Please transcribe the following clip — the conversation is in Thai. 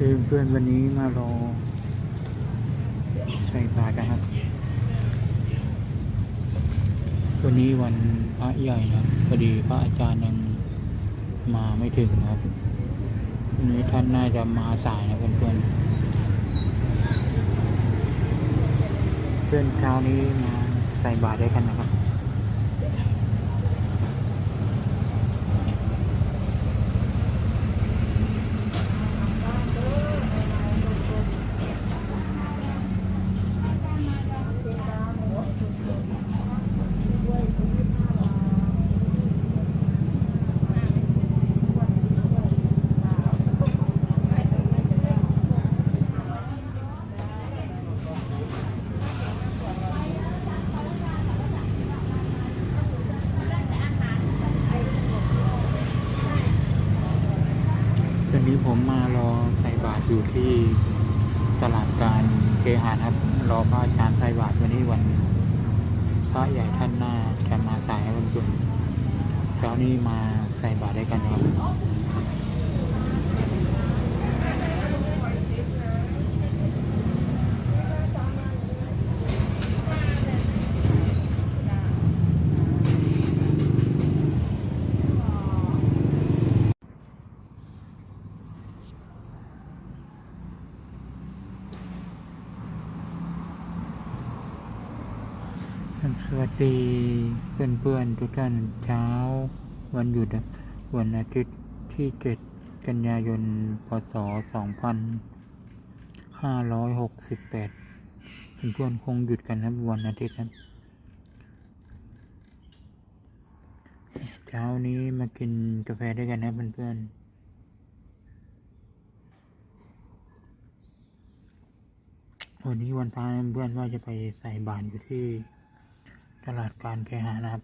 เคเพื่อนวันนี้มารอใส่บาตรนะครับ วันนี้วันพระใหญ่นะพอดีพระอาจารย์ยังมาไม่ถึงครับวันนี้ท่านน่าจะมาสายนะเพื่อนเพื่อนๆเพื่อนเช้านี้มาใส่บาตรด้วยกันนะครับ นนี้ผมมารอใส่บาตรอยู่ที่ตลาดการเคหานะครับ รอพระอาจารย์ใส่บาตรวันนี้วันพระใหญ่ท่านหน้าจะมาสายวันจุนเช้านี้มาใส่บาตรด้วยกันนะครับ สวัสดีเพื่อนๆทุกท่านเช้า วันหยุดวันอาทิตย์ที่ 7 กันยายน พศ 2568เพื่อนๆคงหยุดกันนะวันอาทิตย์นะเช้านี้มากินกาแฟด้วยกันนะเพื่อนๆวันนี้วันพระนะเพื่อนว่าจะไปใส่บาตรอยู่ที่ ตลาดการเคหะนะครับ